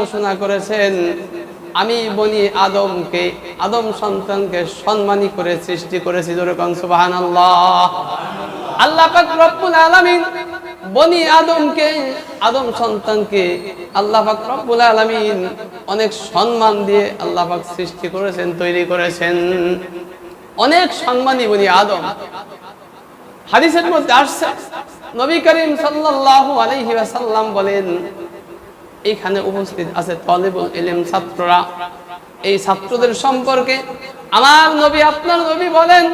ঘোষণা করেছেন, আমি বনি আদমকে, আদম সন্তানকে সম্মানী করে সৃষ্টি করেছি। যেরকম আল্লাহ রব্বুল আলামিন বনি আদমকে, আদম সন্তানকে আল্লাহ পাক রব্বুল আলামিন অনেক সম্মান দিয়ে আল্লাহ সৃষ্টি করেছেন, তৈরি করেছেন। অনেক সম্মানী বনি আদম। হাদিসের মধ্যে আসছে, নবী করিম সাল্লাল্লাহু বলেন এখানে উপস্থিত আছে তলেবুল ইলম ছাত্ররা। এই ছাত্রদের সম্পর্কে আমার নবী, আপনার নবী বলেন,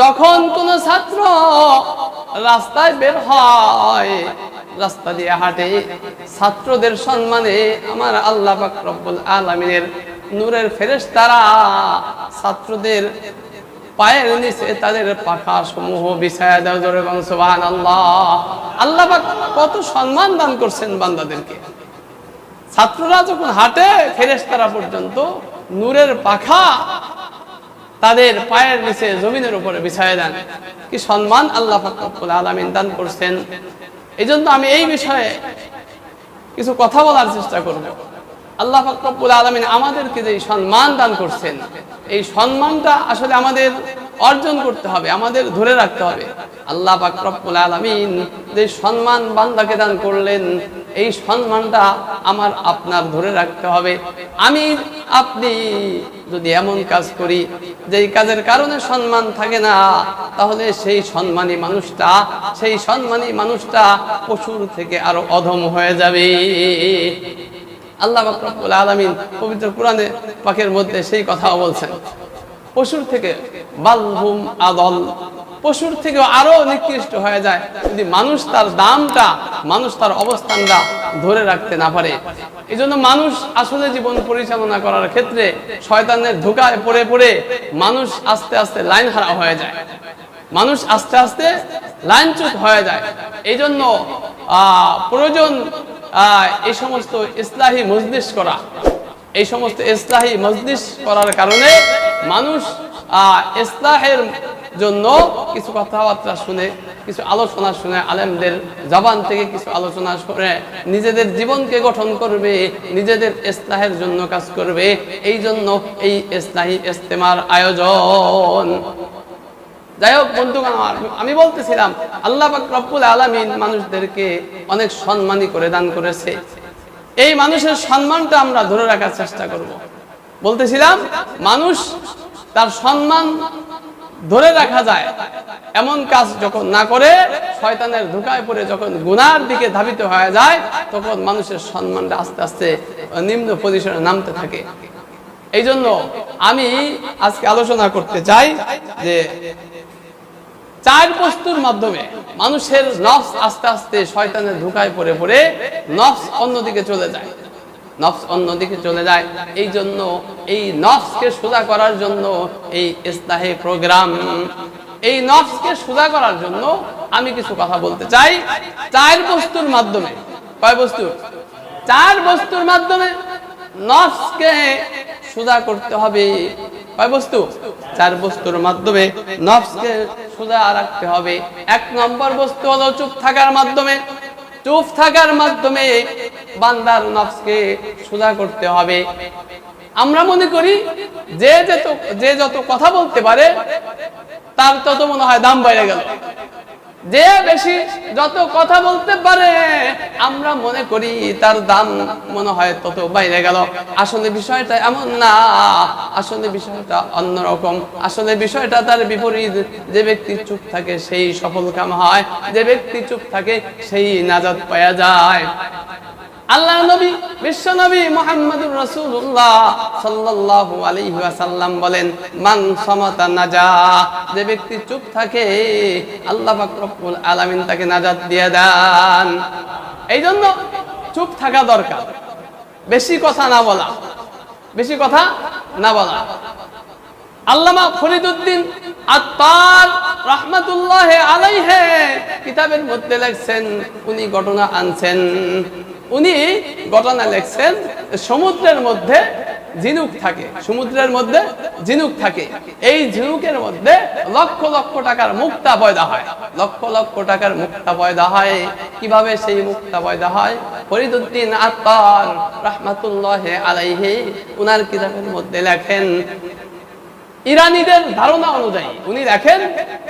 যখন কোন ছাত্র রাস্তায় বের হয়, রাস্তা দিয়ে হাঁটে, ছাত্রদের সম্মানে আমার আল্লাহ পাক রব্বুল আলামিনের নূরের ফেরেশতারা ছাত্রদের পায়ের নিচে তাদের পাখা সমূহ বিছায়া দেওয়া জোরে এবং আল্লাহ পাক কত সম্মান দান করছেন বান্দাদেরকে। ছাত্ররা যখন হাঁটে ফেরেশতারা পর্যন্ত নূরের পাখা তাদের পায়ের নিচে জমিনের উপরে বিছায় দেন। কি সম্মান আল্লাহ ফাকরুল আলমিন দান করছেন। এই আমি এই বিষয়ে কিছু কথা বলার চেষ্টা করব। আল্লাহ ফাকরুল আলমিন আমাদেরকে যে সম্মান দান করছেন, এই সম্মানটা আসলে আমাদের অর্জন করতে হবে, আমাদের ধরে রাখতে হবে। আল্লাহ ফাকরুল আলমিন যে সম্মান বান্দাকে দান করলেন, এই সম্মানটা আমার আপনার ধরে রাখতে হবে। আমি, আপনি যদি এমন কাজ করি, যেই কাজের কারণে সম্মান থাকে না, তাহলে সেই সম্মানী মানুষটা, সেই সম্মানী মানুষটা পশুর থেকে আরও অধম হয়ে যাবে। আল্লাহ রব্বুল আলামিন পবিত্র কোরআনে পাকের মধ্যে সেই কথাও বলছেন। পশুর থেকে বালহুম আদল। পশুর থেকে আরও নিকৃষ্ট হয়ে যায়। যদি মানুষ তার দামটা, মানুষ তার অবস্থানটা ধরে রাখতে না পারে এই জন্য মানুষ আসলে জীবন পরিচালনা করার ক্ষেত্রে শয়তানের ধোকায় পড়ে পড়ে মানুষ আস্তে আস্তে লাইন হারা হয়ে যায়। মানুষ আস্তে আস্তে লাইনচ্যুত হয়ে যায়। এই জন্য প্রয়োজন এই সমস্ত ইসলাহী মজলিস করা। এই সমস্ত ইসলাহী মজলিস করার কারণে মানুষ ইসলাহের জন্য কিছু কথাবার্তা শুনে, কিছু আলোচনা শুনে আলেমদের জবান থেকে কিছু আলোচনা শুনে নিজেদের জীবনকে গঠন করবে, নিজেদের ইসলাহের জন্য কাজ করবে। এই জন্য এই ইসলাহী ইস্তেমার আয়োজন। যাই হোক, বন্ধুগণ আমার, আমি বলতেছিলাম, আল্লাহ রব্বুল আলামিন মানুষদেরকে অনেক সম্মানী করে দান করেছে। এই মানুষের সম্মানটা আমরা ধরে রাখার চেষ্টা করব। বলতেছিলাম, মানুষ তার সম্মান ধরে রাখা যায়। এমন কাজ যখন না করে, শয়তানের ধোকায় পড়ে যখন গুনার দিকে ধাবিত হয়ে যায়, তখন মানুষের সম্মানটা আস্তে আস্তে নিম্ন পজিশনে নামতে থাকে। এই জন্য আমি আজকে আলোচনা করতে চাই যে চার বস্তুর মাধ্যমে মানুষের নফস আস্তে আস্তে শয়তানের ধোকায় পড়ে পড়ে নফস অন্যদিকে চলে যায়। নফস অন্যদিকে চলে যায়। এই জন্য, এই নফসকে সোজা করার জন্য এই ইস্তাহে প্রোগ্রাম, এই নফসকে সোজা করার জন্য আমি কিছু কথা বলতে চাই। চার বস্তুর মাধ্যমে, কয় বস্তু? চার বস্তুর মাধ্যমে নফসকে সোজা করতে হবে। কয় বস্তু? চার বস্তুর মাধ্যমে নফসকে সোজা রাখতে হবে। এক নম্বর বস্তু হলো চুপ থাকার মাধ্যমে। চুপ থাকার মাধ্যমে বান্দার নফসকে সোজা করতে হবে। আমরা মনে করি, যে যে যত কথা বলতে পারে, তার তত মনে হয় দাম বেড়ে গেল। যে বেশি যত কথা বলতে পারে, আমরা মনে করি তার দাম মনে হয় তত বাইরে গেল। আসলে বিষয়টা এমন না, আসলে বিষয়টা অন্যরকম। আসলে বিষয়টা তার বিপরীত। যে ব্যক্তি চুপ থাকে, সেই সফল কাম হয়। যে ব্যক্তি চুপ থাকে, সেই নাজাদ পাওয়া যায়। আল্লাহ নবী, বিশ্ব নবী মোহাম্মদুর রাসূলুল্লাহ সাল্লাল্লাহু আলাইহি ওয়াসাল্লাম বলেন, মান সামাতা নাজা যে ব্যক্তি চুপ থাকে, আল্লাহ পাক রব্বুল আলামিন তাকে নাজাত দিয়ে দেন। এই জন্য চুপ থাকা দরকার। বেশি কথা না বলা। বেশি কথা না বলা। আল্লামা ফরিদুদ্দিন আত্মার রহমতুল্লাহ আলাইহে কিতাবের মধ্যে লেখছেন, উনি ঘটনা আনছেন। উনি ঘটনা লেখছেন, সমুদ্রের মধ্যে ঝিনুক থাকে, সমুদ্রের মধ্যে ঝিনুক থাকে। এই ঝিনুকের মধ্যে লক্ষ লক্ষ টাকার মুক্তা পয়দা হয়। লক্ষ লক্ষ টাকার মুক্তা পয়দা হয়। কীভাবে সেই মুক্তা পয়দা হয়? ফরিদুদ্দিন আত্মার রহমাতুল্লাহ আলাইহি উনার কিতাবের মধ্যে লেখেন ইরানিদের ধারণা অনুযায়ী, উনি দেখেন,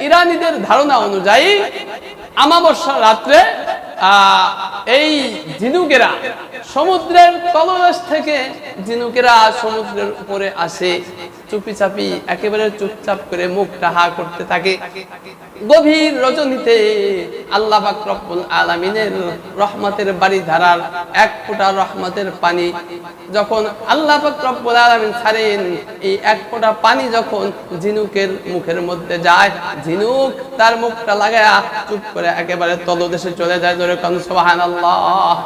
ইরানিদের ধারণা অনুযায়ী আমাবস্যার রাত্রে এই ঝিনুকেরা সমুদ্রের তলদেশ থেকে ঝিনুকেরা সমুদ্রের উপরে আসে। চুপি চাপি একেবারে চুপচাপ করে মুখটা হা করতে থাকে। গভীর রজনীতে আল্লাহ রব্বুল আলামিনের রহমতের বাড়ি ধারার এক ফোঁটা রহমতের পানি যখন আল্লাহ রব্বুল আলামিন ছাড়েন, এই এক ফোঁটা পানি যখন ঝিনুকের মুখের মধ্যে যায়, ঝিনুক তার মুখটা লাগায়া চুপ করে একেবারে তলদেশে চলে যায় ধরে কান, সুবহানাল্লাহ।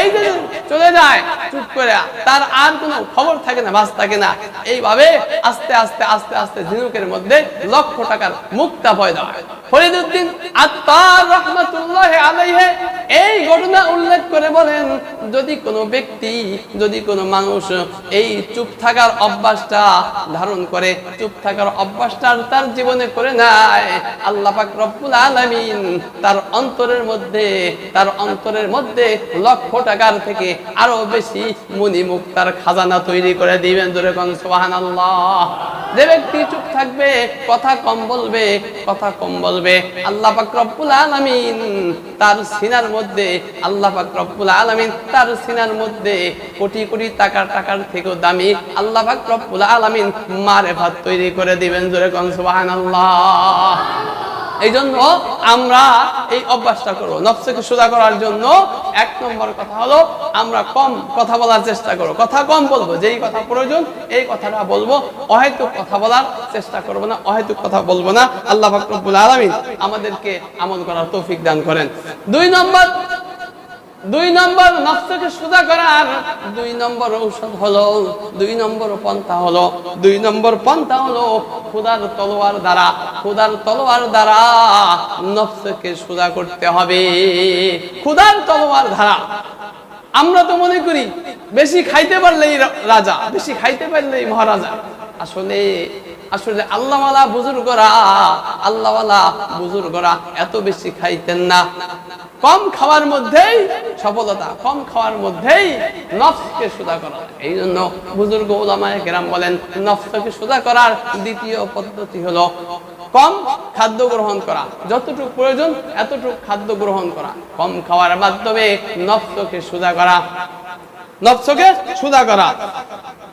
এই যে চলে যায়, চুপ করে, তার আর কোনো খবর থাকে না, বাস থাকে না। এইভাবে আস্তে আস্তে আস্তে আস্তে ঝিনুকের মধ্যে লক্ষ টাকার মুক্তা পয়দা হয় ফরিদুদ্দিন আত্মার রহমতুল্লাহ আলাইহে এই ঘটনা উল্লেখ করে বলেন, যদি কোনো ব্যক্তি, যদি কোনো মানুষ এই চুপ থাকার অভ্যাসটা ধারণ করে, চুপ থাকার অভ্যাসটা তার জীবনে করে নেয়, আল্লাহ পাক রব্বুল আলামিন তার অন্তরের মধ্যে, তার অন্তরের মধ্যে লক্ষ টাকার থেকে আরও বেশি মুনি মুক্তার খাজানা তৈরি করে দিবেন। জোরে কোন সুবহানাল্লাহ যে ব্যক্তি চুপ থাকবে, কথা কম বলবে, কথা কম বলবে, আল্লাহ পাক আলামিন তার সিনার মধ্যে, আল্লাহ পাক আলামিন তার সিনার মধ্যে কোটি কোটি টাকার টাকার থেকেও দামি আল্লাহ পাক আলামিন মারেফাত তৈরি করে দিবেন জোরে কোন এই জন্য আমরা এই অভ্যাসটা করব, নফসকে সোজা করার জন্য এক নম্বর কথা হলো, আমরা কম কথা বলার চেষ্টা করব, কথা কম বলব, যেই কথা প্রয়োজন, এই কথাটা বলব, অহেতুক কথা বলার চেষ্টা করব না, অহেতুক কথা বলব না। আল্লাহ ফাকরুল আলমিন আমাদেরকে আমল করার তৌফিক দান করেন। দুই নম্বর দুই নম্বর নফসকে সোজা করার দুই নম্বর ঔষধ হলো, দুই নম্বর পন্থা হলো, দুই নম্বর পন্থা হলো খুদার তলোয়ার দ্বারা। খুদার তলোয়ার দ্বারা নফসকে সোজা করতে হবে। খুদার তলোয়ার দ্বারা আমরা তো মনে করি বেশি খাইতে পারলেই রাজা, বেশি খাইতে পারলেই মহারাজা। আসলে আসলে আল্লাহওয়ালা বুজুর্গরা আল্লাহওয়ালা বুজুর্গরা এত বেশি খাইতেন না। কম খাওয়ার মধ্যেই সফলতা, কম খাওয়ার মধ্যেই নফসকে সুদা করা। এই জন্য বুজুর্গ ওলামায় কেরাম বলেন, নফসকে সুদা করার দ্বিতীয় পদ্ধতি হলো কম খাদ্য গ্রহণ করা। যতটুকু প্রয়োজন, এতটুকু খাদ্য গ্রহণ করা। কম খাওয়ার মাধ্যমে নফসকে সুদা করা। নফসকে সুদা করা।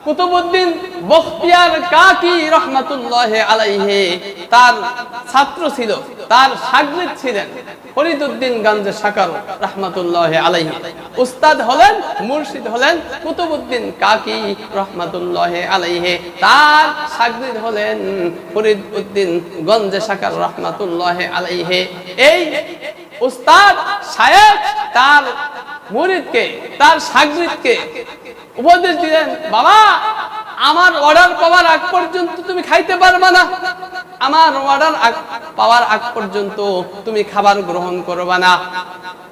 কুতুবুদ্দিন বখতিয়ার কাকি রহমাতুল্লাহ আলাইহে, তার ছাত্র ছিল, তার সাগরিদ ছিলেন ফরিদুদ্দিন গঞ্জে সাকার রহমাতুল্লাহ আলাইহি। উস্তাদ হলেন, মুর্শিদ হলেন কুতুবুদ্দিন কাকি রহমাতুল্লাহ আলাইহে, তার সাগরিদ হলেন ফরিদ উদ্দিন গঞ্জে সাকার রহমাতুল্লাহ আলাইহে। এই উস্তাদ সাহেব তার মুরিদকে, তার সাগরিদকে উপদেশ দিলেন, বাবা, আমার অর্ডার পাওয়ার আগ পর্যন্ত তুমি খাইতে পারবা না। আমার অর্ডার পাওয়ার আগ পর্যন্ত তুমি খাবার গ্রহণ করবা না।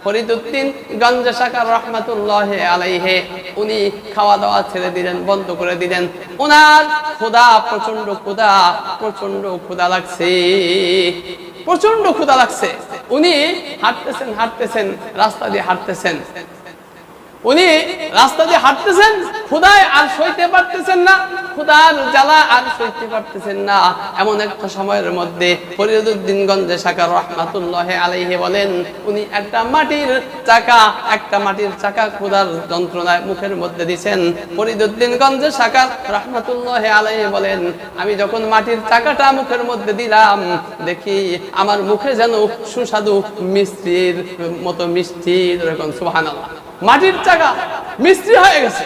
ফরিদুদ্দিন গঞ্জা শাকার রহমাতুল্লাহ আলাইহে, উনি খাওয়া দাওয়া ছেড়ে দিলেন, বন্ধ করে দিলেন। ওনার ক্ষুধা প্রচণ্ড ক্ষুধা প্রচণ্ড ক্ষুধা লাগছে। প্রচণ্ড ক্ষুধা লাগছে। উনি হাঁটতেছেন হাঁটতেছেন, রাস্তা দিয়ে হাঁটতেছেন। উনি রাস্তা দিয়ে হাঁটতেছেন খুদায় আর সইতে পারতেছেন না খুদার জ্বালা আর সইতে পারতেছেন না। এমন একটা সময়ের মধ্যে ফরিদুদ্দিন গঞ্জে শাকার রহমাতুল্লাহ আলাইহে বলেন, উনি একটা মাটির চাকা, একটা মাটির চাকা খুদার যন্ত্রণায় মুখের মধ্যে দিছেন। ফরিদুদ্দিন গঞ্জে শাকার রহমাতুল্লাহ আলাইহে বলেন, আমি যখন মাটির চাকাটা মুখের মধ্যে দিলাম, দেখি আমার মুখে যেন সুস্বাদু মিষ্টির মতো মিষ্টি এরকম সুবহানাল্লাহ। মাটির চাকা মিস্ত্রি হয়ে গেছে।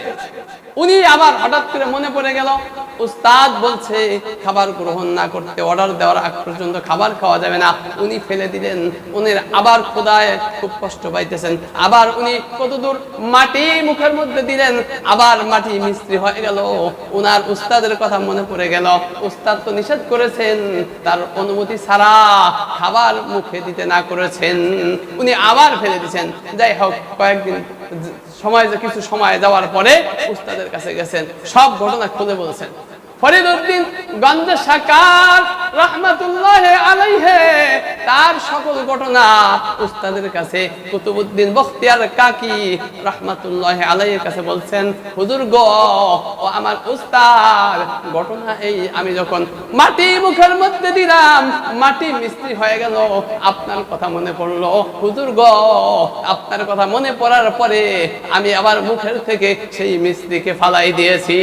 উনি আবার হঠাৎ করে মনে পড়ে গেল উস্তাদ বলছে, খাবার গ্রহণ না করতে অর্ডার দেওয়ার আগ পর্যন্ত খাবার খাওয়া যাবে না। উনি ফেলে দিলেন, উনির আবার খোদায় খুব কষ্ট পাইতেছেন। আবার উনি কতদূর মাটি মুখের মধ্যে দিলেন, আবার মাটি মিস্ত্রি হয়ে গেল। উনার উস্তাদের কথা মনে পড়ে গেল। উস্তাদ তো নিষেধ করেছেন, তার অনুমতি ছাড়া খাবার মুখে দিতে না করেছেন। উনি আবার ফেলে দিয়েছেন। যাই হোক, কয়েকদিন সময় যে কিছু সময় দেওয়ার পরে উস্তাদের কাছে গেছেন, সব ঘটনা খুলে বলছেন। ফরিদউদ্দিন গঞ্জ সাকার রহমতুল্লাহ আলাইহে তার সকল ঘটনা উস্তাদের কাছে কুতুবউদ্দিন বখতিয়ার কাকি রহমাতুল্লাহ আলাইহির কাছে বলছেন, হুজুর গো, ও আমার উস্তাদ, ঘটনা এই, আমি যখন মাটি মুখের মধ্যে দিলাম, মাটি মিস্ত্রি হয়ে গেল, আপনার কথা মনে পড়ল। হুজুর গো, আপনার কথা মনে পড়ার পরে আমি আবার মুখের থেকে সেই মিস্ত্রিকে ফালাই দিয়েছি।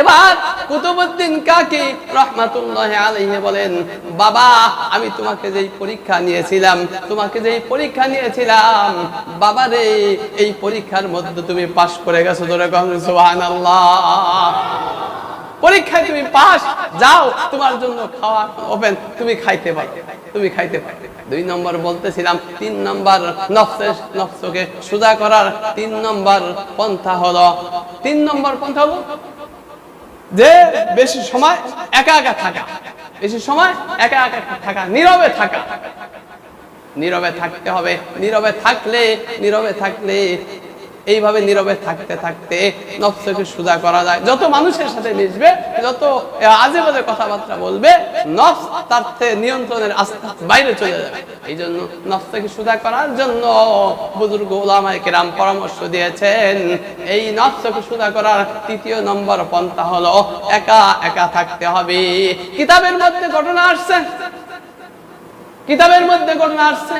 এবার কুতুবুদ্দিন কাকি রহমাতুল্লাহ আলাইহি বলেন, বাবা, আমি তোমাকে যেই পরীক্ষা নিয়েছিলাম, তোমাকে যেই পরীক্ষা নিয়েছিলাম, বাবা রে, এই পরীক্ষার মধ্যে তুমি পাশ করে গেছো ধরে সুবহানাল্লাহ। পরীক্ষায় তুমি পাশ, যাও, তোমার জন্য খাওয়া ওপেন তুমি খাইতে পারো, তুমি খাইতে পারো। দুই নম্বর বলতেছিলাম, তিন নম্বর নফসকে সুদা করার তিন নম্বর পন্থা হলো, তিন নম্বর পন্থা হলো যে বেশি সময় একা একা থাকা। বেশি সময় একা একা থাকা। নীরবে থাকা। নীরবে থাকতে হবে। নীরবে থাকলে নীরবে থাকলে এইভাবে নীরবে থাকতে থাকতে নফসকে সুদা করা যায়। যত মানুষের সাথে মিশবে, যত আজে বাজে কথাবার্তা বলবে নফস তার নিয়ন্ত্রণের আস্তে বাইরে চলে যাবে। এই জন্য নফসকে সুদা করার জন্য বুজুর্গ ওলামায় কেরাম পরামর্শ দিয়েছেন, এই নফসকে সুদা করার তৃতীয় নম্বর পন্থা হলো একা একা থাকতে হবে। কিতাবের মধ্যে ঘটনা আসছে। কিতাবের মধ্যে ঘটনা আসছে।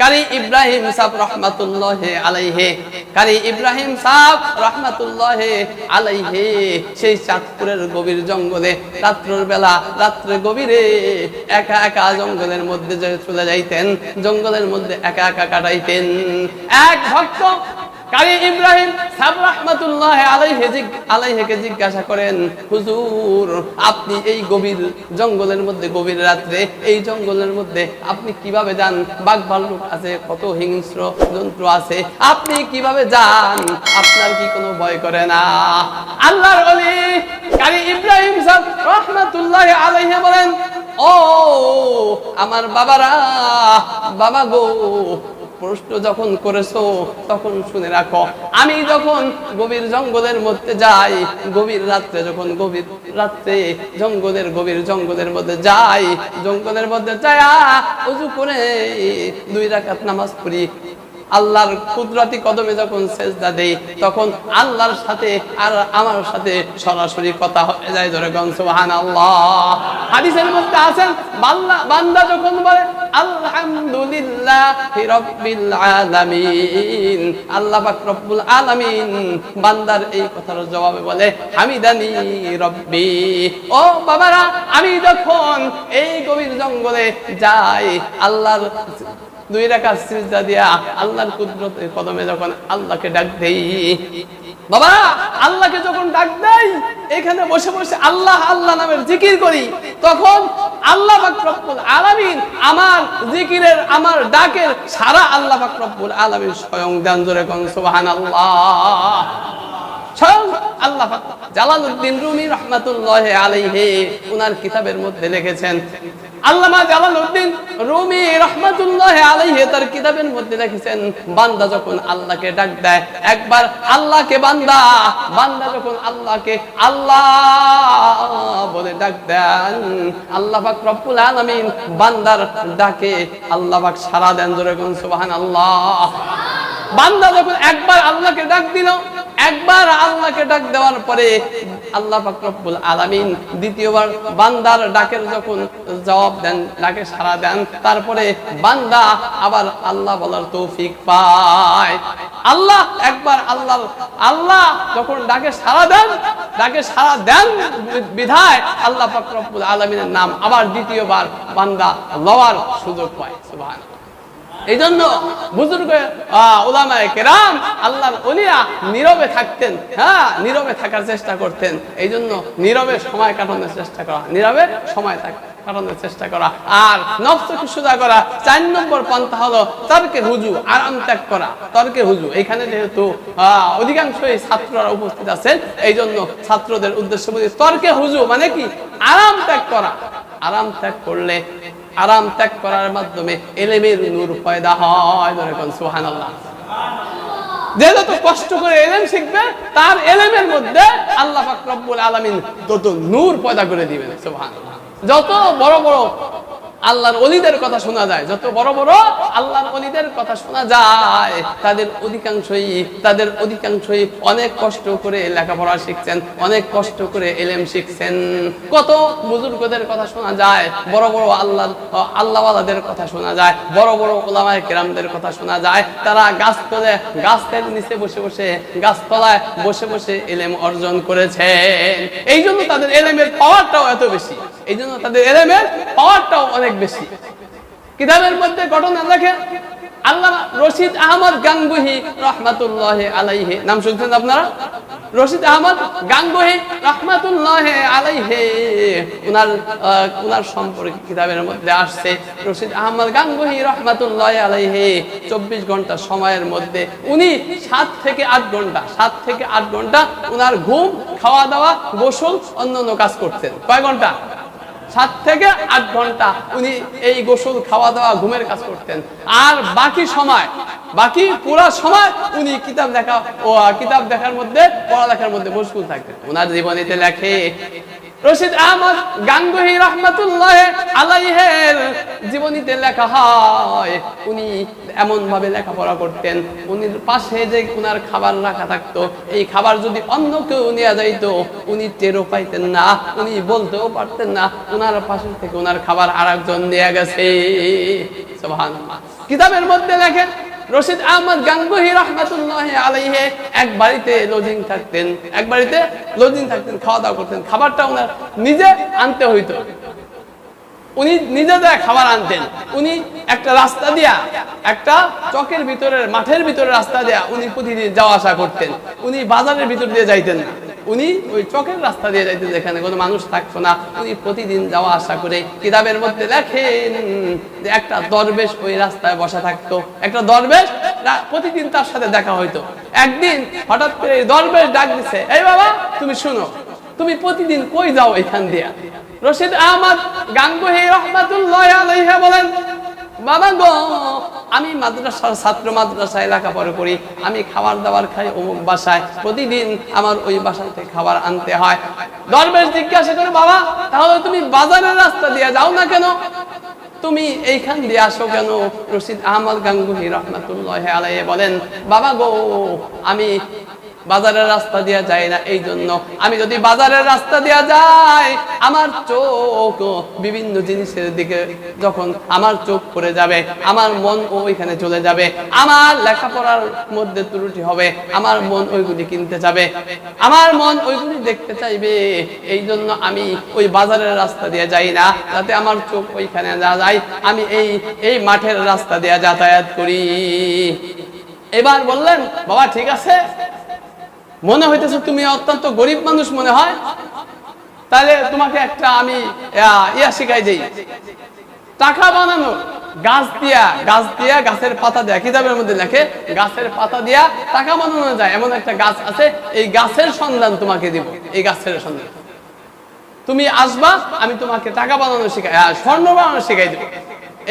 কারি ইব্রাহিম সাহ রহমাতুল্লাহ আলাইহে কারি ইব্রাহিম সাহ রহমাতুল্লাহ আলাইহে, সেই চাঁদপুরের গভীর জঙ্গলে রাত্রের বেলা, রাত্রে গভীরে একা একা জঙ্গলের মধ্যে চলে যাইতেন, জঙ্গলের মধ্যে একা একা কাটাইতেন। এক ভক্ত কারি ইব্রাহিম সাব রহমাতুল্লাহ জিগ- আলাইহিকে জিজ্ঞাসা করেন, হুজুর, আপনি এই গভীর জঙ্গলের মধ্যে, গভীর রাত্রে এই জঙ্গলের মধ্যে আপনি কীভাবে যান? বাঘ ভাল্লুক আছে, কত হিংস্র জন্তু আছে। আপনি কীভাবে যান? আপনার কি কোনো ভয় করে না? আল্লাহর ওলি কারি ইব্রাহিম সাব রহমাতুল্লাহ আলাইহি বলেন, ও, আমার বাবারা, বাবা গো প্রশ্ন যখন করেছ, তখন শুনে রাখো। আমি যখন গভীর জঙ্গলের মধ্যে যাই, গভীর রাত্রে যখন গভীর রাত্রে জঙ্গলের গভীর জঙ্গলের মধ্যে যাই, জঙ্গলের মধ্যে যায়া উজু করে দুই রাকাত নামাজ পড়ি। আল্লাহর কুদরতি কদমে যখন সেজদা দেই, তখন আল্লাহর সাথে আর আমার সাথে সরাসরি কথা হয়ে যায় ধরে গন সুবহানাল্লাহ। হাদিসের মধ্যে আছেন বান্দা বান্দা যখন বলে, আলহামদুলিল্লাহ রাব্বিল আলামিন। আল্লাহ পাক রব্বুল আলামিন বান্দার এই কথার জবাবে বলে, হামিদানি রব্বি। ও বাবারা, আমি যখন এই গভীর জঙ্গলে যাই, আল্লাহর দুই রাখা সিজদা দিয়া আল্লাহর কুদরতের কদমে যখন আল্লাহকে ডাক দেই, বাবা, আল্লাহকে যখন ডাক দেই, এখানে বসে বসে আল্লাহ আল্লাহ নামের জিকির করি, তখন আল্লাহ রব্বুল আলামিন আমার জিকিরের, আমার ডাকের সারা আল্লাহ রব্বুল আলামিন স্বয়ং দেন জোরে কোন, সুবহানাল্লাহ। স্বয়ং আল্লাহ জালালউদ্দিন রুমি রহমাতুল্লাহ আলাইহি উনার কিতাবের মধ্যে লিখেছেন আল্লামা জালালউদ্দিন রুমি রহমাতুল্লাহ আলাইহি তার কিতাবের মধ্যে লিখেছেন বান্দা যখন আল্লাহকে ডাক দেয়, একবার আল্লাহকে বান্দা বান্দা যখন আল্লাহকে আল্লাহ বলে ডাক দেন, আল্লাহ পাক রব্বুল আলামিন বান্দার ডাকে, আল্লাহ পাক সাড়া দেন জোরে কোন সুবহানাল্লাহ। বান্দা যখন একবার আল্লাহকে ডাক দিল, একবার আল্লাহকে ডাক দেওয়ার পরে আল্লাহ পাক রব্বুল আলামিন দ্বিতীয়বার বান্দার ডাকের যখন জবাব দেন, ডাকে সাড়া দেন, তারপরে বান্দা আবার আল্লাহ বলার তৌফিক পায়। আল্লাহ একবার আল্লাহ আল্লাহ যখন ডাকে সাড়া দেন, ডাকে সাড়া দেন বিধায় আল্লাহ পাক রব্বুল আলামিনের নাম আবার দ্বিতীয়বার বান্দা লওয়ার সুযোগ পায়। সুবহানাল্লাহ। এই জন্য বুজুর্গ ওলামায় কেরাম আল্লাহর অলিয়া নীরবে থাকতেন হ্যাঁ নীরবে থাকার চেষ্টা করতেন। এই জন্য নীরবে সময় কাটানোর চেষ্টা করা, নীরবে সময় কাটানোর চেষ্টা করা। আর নফসকে সুদা করা, চার নম্বর পন্থা হলো তর্কে হুজু, আরাম ত্যাগ করা, তর্কে হুজু। এখানে যেহেতু অধিকাংশই ছাত্ররা উপস্থিত আছেন এই জন্য ছাত্রদের উদ্দেশ্য বলি, তর্কে হুজু মানে কি? আরাম ত্যাগ করা। আরাম ত্যাগ করলে আরাম ত্যাগ করার মাধ্যমে এলেমের নূর পয়দা হয় ধরে কোন সুবহানাল্লাহ। যে কষ্ট করে এলেম শিখবে, তার এলেমের মধ্যে আল্লাহ আলমিন আলামিন তত নূর পয়দা করে দিবেন সুহান যত বড় বড় আল্লাহর অলিদের কথা শোনা যায়। যত বড় বড় আল্লাহর অলিদের কথা শোনা যায়, তাদের অধিকাংশই তাদের অধিকাংশই অনেক কষ্ট করে লেখাপড়া শিখছেন, অনেক কষ্ট করে এলেম শিখছেন। কত বুজুর্গদের কথা শোনা যায়, বড় বড় আল্লাহ, আল্লাহওয়ালাদের কথা শোনা যায়, বড় বড় ওলামায় কেরামদের কথা শোনা যায়। তারা গাছ তলে গাছের নিচে বসে বসে, গাছতলায় বসে বসে এলেম অর্জন করেছেন। এই জন্য তাদের এলেমের পাওয়ারটাও এত বেশি। এই জন্য তাদের এলেমের পাওয়ারটাও অনেক বেশি। কিতাবের মধ্যে ঘটনা দেখে আল্লাহ রশিদ আহমদ গাঙ্গুহি রহমাতুল্লাহ আলাইহে, নাম শুনছেন আপনারা? রশিদ আহমদ গাঙ্গুহি রহমাতুল্লাহ আলাইহে, উনার উনার সম্পর্কে কিতাবের মধ্যে আসছে, রশিদ আহমদ গাঙ্গুহি রহমাতুল্লাহ আলাইহে, চব্বিশ ঘণ্টা সময়ের মধ্যে উনি সাত থেকে আট ঘণ্টা, সাত থেকে আট ঘণ্টা উনার ঘুম, খাওয়া দাওয়া, গোসল, অন্যান্য কাজ করতেন। কয় ঘণ্টা? সাত থেকে আট ঘণ্টা উনি এই গোসল খাওয়া দাওয়া ঘুমের কাজ করতেন। আর বাকি সময়, বাকি পুরো সময় উনি কিতাব দেখা, ও, কিতাব দেখার মধ্যে, পড়ালেখার মধ্যে মশগুল থাকতেন। ওনার জীবনীতে লেখে রশিদ আহমদ গাঙ্গুহি রহমাতুল্লাহ আলাইহের জীবনীতে লেখা হয়। উনি এমন ভাবে লেখাপড়া করতেন। উনির পাশে যে উনার খাবার রাখা থাকতো, এই খাবার যদি অন্য কেউ নেওয়া যাইতো, উনি টেরও পাইতেন না, উনি বলতেও পারতেন না, উনার পাশে থেকে উনার খাবার আর একজন নেওয়া গেছে কিতাবের মধ্যে লেখেন রশিদ আহমদ গাঙ্গুহি রহমাতুল্লাহ আলাইহে এক বাড়িতে লজিং থাকতেন, এক বাড়িতে লজিং থাকতেন খাওয়া দাওয়া করতেন। খাবারটা ওনার নিজে আনতে হইতো। উনি নিজে যায় খাবার আনতেন। উনি একটা রাস্তা দিয়া, একটা চকের ভিতরের, মাঠের ভিতরে রাস্তা দেয়া উনি প্রতিদিন যাওয়া আসা করতেন। উনি বাজারের ভিতর দিয়ে যাইতেন না। উনি ওই চকের রাস্তা দিয়ে যাইতেন যেখানে কোনো মানুষ থাকতো না। উনি প্রতিদিন যাওয়া আসা করে কিতাবের মধ্যে লেখেন যে একটা দরবেশ ওই রাস্তায় বসা থাকতো। একটা দরবেশ প্রতিদিন তার সাথে দেখা হইতো। একদিন হঠাৎ করে এই দরবেশ ডাক দিছে, এই বাবা, তুমি শুনো, তুমি প্রতিদিন কই যাও এখান দিয়া? রশিদ আহমদ গাঙ্গুহি রহমাতুল্লাহ আলাইহা বলেন বাবা গো, আমি মাদ্রাসার ছাত্র মাদ্রাসায় লেখাপড়া করি আমি খাবার দাবার খাই অমুক বাসায়। প্রতিদিন আমার ওই বাসা থেকে খাবার আনতে হয়। দরবেশ জিজ্ঞাসা করে, বাবা, তাহলে তুমি বাজারের রাস্তা দিয়ে যাও না কেন? তুমি এইখান দিয়ে আসো কেন? রশিদ আহমদ গাঙ্গুহি রহমাতুল্লাহ আলাই বলেন, বাবা গো, আমি বাজারের রাস্তা দিয়া যায় না এই জন্য আমি যদি বাজারের রাস্তা দিয়া যাই, আমার চোখ বিভিন্ন জিনিসের দিকে যখন আমার চোখ পড়ে যাবে, আমার মন ওইখানে চলে যাবে, আমার লেখাপড়ার মধ্যে ত্রুটি হবে, আমার মন ওইগুলি কিনতে যাবে, আমার মন ওইগুলি দেখতে চাইবে এই জন্য আমি ওই বাজারের রাস্তা দিয়ে যাই না, যাতে আমার চোখ ওইখানে না যায়, আমি এই এই মাঠের রাস্তা দিয়ে যাতায়াত করি। এবার বললেন, বাবা ঠিক আছে? মনে হইতেছে তুমি অত্যন্ত গরিব মানুষ মনে হয়? তাহলে তোমাকে একটা আমি ইয়া শিখাই দেই। টাকা বানানো, গাছ দিয়া গাছ দিয়া গাছের পাতা দেয়া। কিতাবের মধ্যে লেখে, গাছের পাতা দিয়া টাকা বানানো যায়। এমন একটা গাছ আছে, এই গাছের সন্ধান তোমাকে দিব, এই গাছের সন্ধান। তুমি আসবা, আমি তোমাকে টাকা বানানো শিখাই স্বর্ণ বানানো শিখাই দেবো।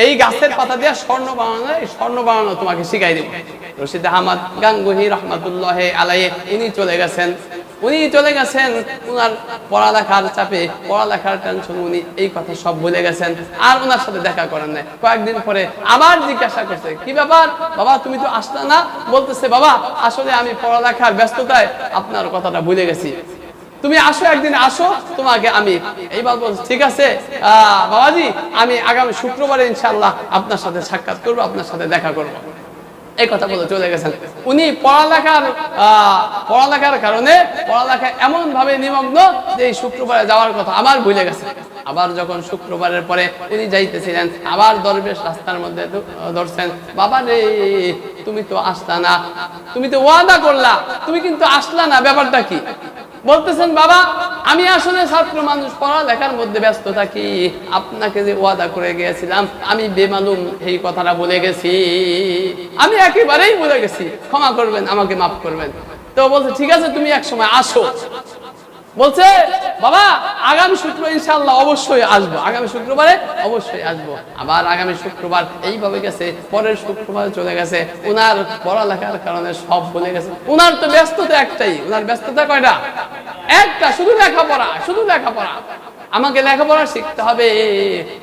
এই গাছের পাতা দিয়া স্বর্ণ বানানো স্বর্ণ বানানো তোমাকে শিখাই দেবো। রশিদ আহমদ গাঙ্গুহি রহমাতুল্লাহ আলাই উনি চলে গেছেন। উনি চলে গেছেন উনার পড়ালেখার চাপে পড়ালেখার টেনশন উনি এই কথা সব ভুলে গেছেন। আর ওনার সাথে দেখা করেন নাই। কয়েকদিন পরে আবার জিজ্ঞাসা করছে কি ব্যাপার? বাবা তুমি তো আসলে না? বলতেছে বাবা আসলে আমি পড়ালেখার ব্যস্ততায় আপনার কথাটা ভুলে গেছি। তুমি আসো একদিন আসো তোমাকে আমি এইবার বলছি ঠিক আছে আহ, বাবাজি আমি আগামী শুক্রবারে ইনশাল্লাহ আপনার সাথে সাক্ষাৎ করব আপনার সাথে দেখা করব। এই কথা বলে চলে গেছেন। উনি পড়ালেখার পড়ালেখার কারণে পড়ালেখা এমন ভাবে নিমগ্ন যে শুক্রবারে যাওয়ার কথা আবার ভুলে গেছে। আবার যখন শুক্রবারের পরে উনি যাইতেছিলেন, আবার দরবেশ রাস্তার মধ্যে ধরছেন, বাবা রে, তুমি তো আসলা না, তুমি তো ওয়াদা করলা, তুমি কিন্তু আসলা না, ব্যাপারটা কি? বলতেছেন, বাবা, আমি আসলে ছাত্র মানুষ, পড়ালেখার মধ্যে ব্যস্ত থাকি। আপনাকে যে ওয়াদা করে গিয়েছিলাম, আমি বেমালুম, এই কথাটা বলে গেছি। আমি একেবারেই বলে গেছি, ক্ষমা করবেন, আমাকে মাফ করবেন। তো বলছে, ঠিক আছে, তুমি এক সময় আসো। বলছে, বাবা, আগামী শুক্র ইনশাল্লাহ অবশ্যই আসব। আগামী শুক্রবারে অবশ্যই আসব। আবার আগামী শুক্রবার এইভাবে গেছে, পরের শুক্রবার চলে গেছে। উনার পড়ালেখার কারণে সব বলে গেছে। উনার তো ব্যস্ততা একটাই। উনার ব্যস্ততা কয়টা? একটা, শুধু লেখাপড়া শুধু লেখাপড়া। আমাকে লেখাপড়া শিখতে হবে।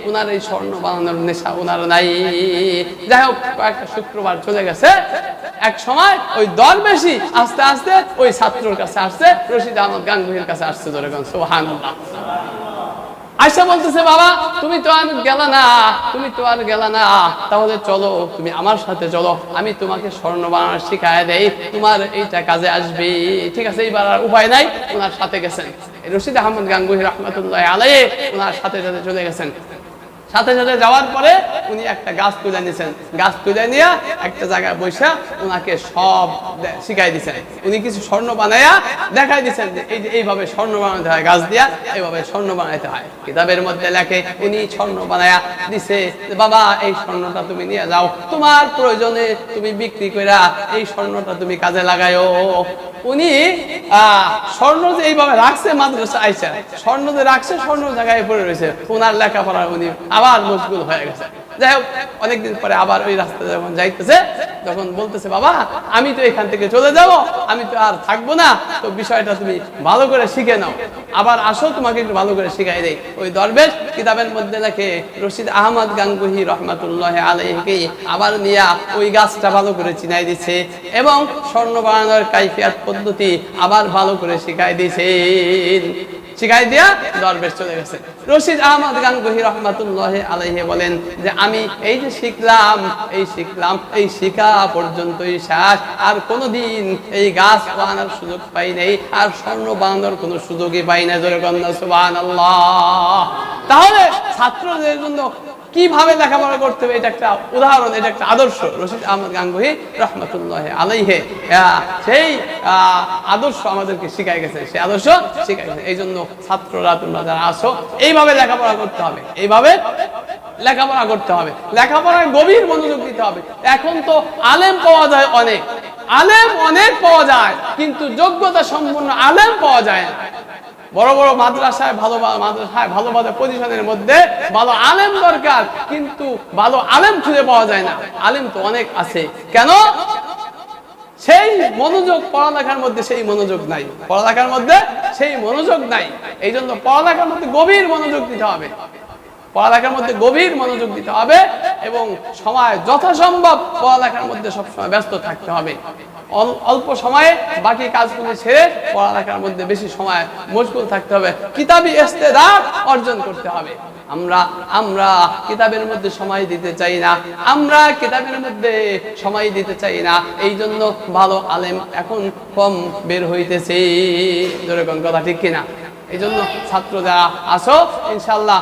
উনার এই স্বর্ণ বানানোর নেশা উনার নাই। যাই হোক কয়েকটা শুক্রবার চলে গেছে। এক সময় ওই দল বেশি, আস্তে আস্তে ওই ছাত্রর কাছে আসছে। রশিদ আহমদ গাঙ্গুহির কাছে আসছে ধরে গান সোহান আয়সা বলতেছে, বাবা, তুমি তো আর গেলা না, তুমি তো আর গেলা না। তাহলে চলো, তুমি আমার সাথে চলো। আমি তোমাকে স্বর্ণ বানানো শিখায় দেই। তোমার এইটা কাজে আসবে। ঠিক আছে, এইবার আর উপায় নাই ওনার সাথে গেছেন। রশিদ আহমদ গাঙ্গুহি রহমতুল্লাহ আলাই ওনার সাথে সাথে চলে গেছেন। সাথে সাথে যাওয়ার পরে উনি একটা গাছ তুলে নিয়েছেন। গাছ তুলে নিয়ে একটা জায়গায় বসে ওনাকে সব শিখাই দিছেন উনি কিছু স্বর্ণ বানাইয়া দেখাই দিছেন যে এই যে এইভাবে স্বর্ণ বানাতে হয়, গাছ দিয়া এইভাবে স্বর্ণ বানাইতে হয়। কিতাবের মধ্যে লেখে, উনি স্বর্ণ বানায়া দিছে বাবা, এই স্বর্ণটা তুমি নিয়ে যাও। তোমার প্রয়োজনে তুমি বিক্রি কইরা এই স্বর্ণটা তুমি কাজে লাগায়ও। উনি স্বর্ণ যে এইভাবে রাখছে মাদ্রাসা আইসা, স্বর্ণ যে রাখছে, স্বর্ণ জায়গায় পড়ে রয়েছে। ওনার লেখাপড়া উনি আবার মশগুল হয়ে গেছে। যাই হোক, অনেকদিন পরে আবার ওই রাস্তা যখন যাইতেছে, তখন বলতেছে, বাবা, আমি তো এখান থেকে চলে যাব, আমি তো আর থাকব না। তো বিষয়টা তুমি ভালো করে শিখে নাও। আবার আসো, তোমাকে একটু ভালো করে শিখাই দেই। ওই দরবেশ কিতাবের মধ্যে লেখে রশিদ আহমদ গাঙ্গুহি রহমাতুল্লাহ আলাইকে আবার নিয়া ওই গাছটা ভালো করে চিনাই দিছে এবং স্বর্ণ বানানোর কাইফিয়াত পদ্ধতি আবার ভালো করে শিখাই দিয়েছেন শিখাই দিয়া দরবেশ চলে গেছে। রশিদ আহমদ গানগুহি রহমাতুল্লাহ আলাইহে বলেন যে, আমি এই যে শিখলাম, এই শিখলাম, এই শিখা পর্যন্তই শেষ। আর কোনোদিন এই গাছ বানানোর সুযোগ পাই নাই, আর স্বর্ণ বানানোর কোনো সুযোগই পাই না জোরে কন্যা সুবান তাহলে ছাত্রদের জন্য কীভাবে লেখাপড়া করতে হবে? এটা একটা উদাহরণ, এটা একটা আদর্শ। রশিদ আহমদ গাঙ্গুহি রহমতুল্লাহ আলাইহে। সেই আদর্শ আমাদেরকে শিখাই গেছে, সেই আদর্শ শিখাই গেছে। এই জন্য ছাত্ররা, তোমরা যারা আসো এইভাবে লেখাপড়া করতে হবে। এইভাবে লেখাপড়া করতে হবে। লেখাপড়ায় গভীর মনোযোগ দিতে হবে। এখন তো আলেম পাওয়া যায় অনেক। আলেম অনেক পাওয়া যায়, কিন্তু যোগ্যতা সম্পন্ন আলেম পাওয়া যায় না। বড় বড় মাদ্রাসায় ভালো মাদ্রাসায় ভালো ভালো পজিশনের মধ্যে ভালো আলেম দরকার, কিন্তু ভালো আলেম খুঁজে পাওয়া যায় না। আলেম তো অনেক আছে। কেন? সেই মনোযোগ পড়ালেখার মধ্যে সেই মনোযোগ নাই। পড়ালেখার মধ্যে সেই মনোযোগ নাই। এই জন্য পড়ালেখার মধ্যে গভীর মনোযোগ দিতে হবে। পড়ালেখার মধ্যে গভীর মনোযোগ দিতে হবে এবং সময় যথাসম্ভব পড়ালেখার মধ্যে সবসময় ব্যস্ত থাকতে হবে। অল্প সময়ে বাকি কাজগুলো ছেড়ে পড়ালেখার মধ্যে বেশি সময় মশগুল থাকতে হবে। কিতাবি ইস্তেদার অর্জন করতে হবে। আমরা আমরা কিতাবের মধ্যে সময় দিতে চাই না। আমরা কিতাবের মধ্যে সময় দিতে চাই না। এই জন্য ভালো আলেম এখন কম বের হইতেছে। যেরকম কথা ঠিক কিনা? এই জন্য ছাত্র যারা আসো ইনশাল্লাহ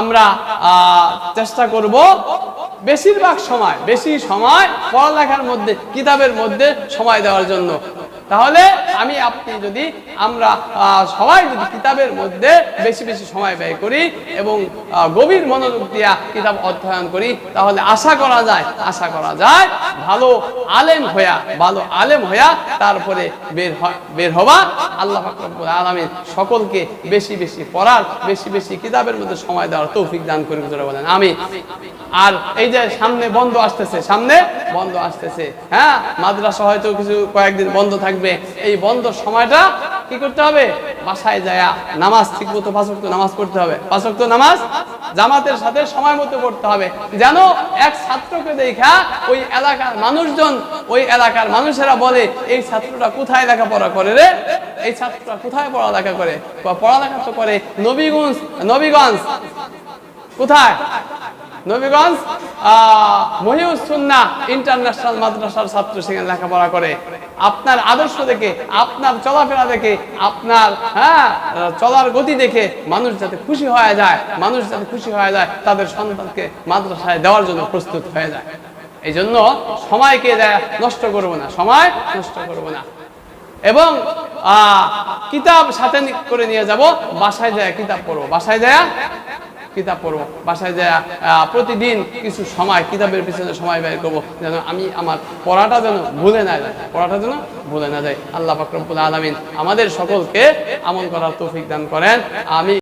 আমরা চেষ্টা করব বেশিরভাগ সময়, বেশি সময় পড়ালেখার মধ্যে, কিতাবের মধ্যে সময় দেওয়ার জন্য। তাহলে আমি আপনি যদি, আমরা সবাই যদি কিতাবের মধ্যে বেশি বেশি সময় ব্যয় করি এবং গভীর মনোযোগ দিয়া কিতাব অধ্যয়ন করি, তাহলে আশা করা যায়, আশা করা যায় ভালো আলেম হইয়া, ভালো আলেম হইয়া তারপরে বের বের হওয়া আল্লাহ ফাকরুল আলমীর সকলকে বেশি বেশি পড়ার, বেশি বেশি কিতাবের মধ্যে সময় দেওয়ার তৌফিক দান করি বলেন আমি আর এই যে সামনে বন্ধ আসতেছে, সামনে বন্ধ আসতেছে হ্যাঁ? মাদ্রাসা হয়তো কিছু কয়েকদিন বন্ধ থাকবে। এই বন্ধ সময়টা কি করতে হবে? বাসায় যায় নামাজ ঠিক মতো পাঁচক্ত নামাজ পড়তে হবে। পাঁচক্ত নামাজ জামাতের সাথে সময় মতো পড়তে হবে। যেন এক ছাত্রকে দেখা ওই এলাকার মানুষজন, ওই এলাকার মানুষেরা বলে, এই ছাত্রটা কোথায় লেখাপড়া করে রে? এই ছাত্রটা কোথায় পড়ালেখা করে? পড়ালেখা তো করে নবীগঞ্জ নবীগঞ্জ। কোথায়? নবীগঞ্জ, আহ মহিউসুন্না ইন্টারন্যাশনাল মাদ্রাসার ছাত্র সেখানে লেখাপড়া করে। আপনার আদর্শ দেখে, আপনার চলাফেরা দেখে, আপনার হ্যাঁ চলার গতি দেখে মানুষ যাতে খুশি হয়ে যায়, মানুষ যাতে খুশি হয়ে যায়, তাদের সন্তানকে মাদ্রাসায় দেওয়ার জন্য প্রস্তুত হয়ে যায়। এই জন্য সময়কে নষ্ট করব না, সময় নষ্ট করব না। এবং কিতাব সাথে করে নিয়ে যাব, বাসায় যায় কিতাব পড়ব। বাসায় যায় কিতাব পড়ব। বাসায় যায় প্রতিদিন কিছু সময়, কিতাবের পিছনে সময় ব্যয় করব, যেন আমি আমার পড়াটা যেন ভুলে না যায় পড়াটা যেন ভুলে না যায় আল্লাহ ফাকরবুল আলমিন আমাদের সকলকে আমল করার তৌফিক দান করেন। আমি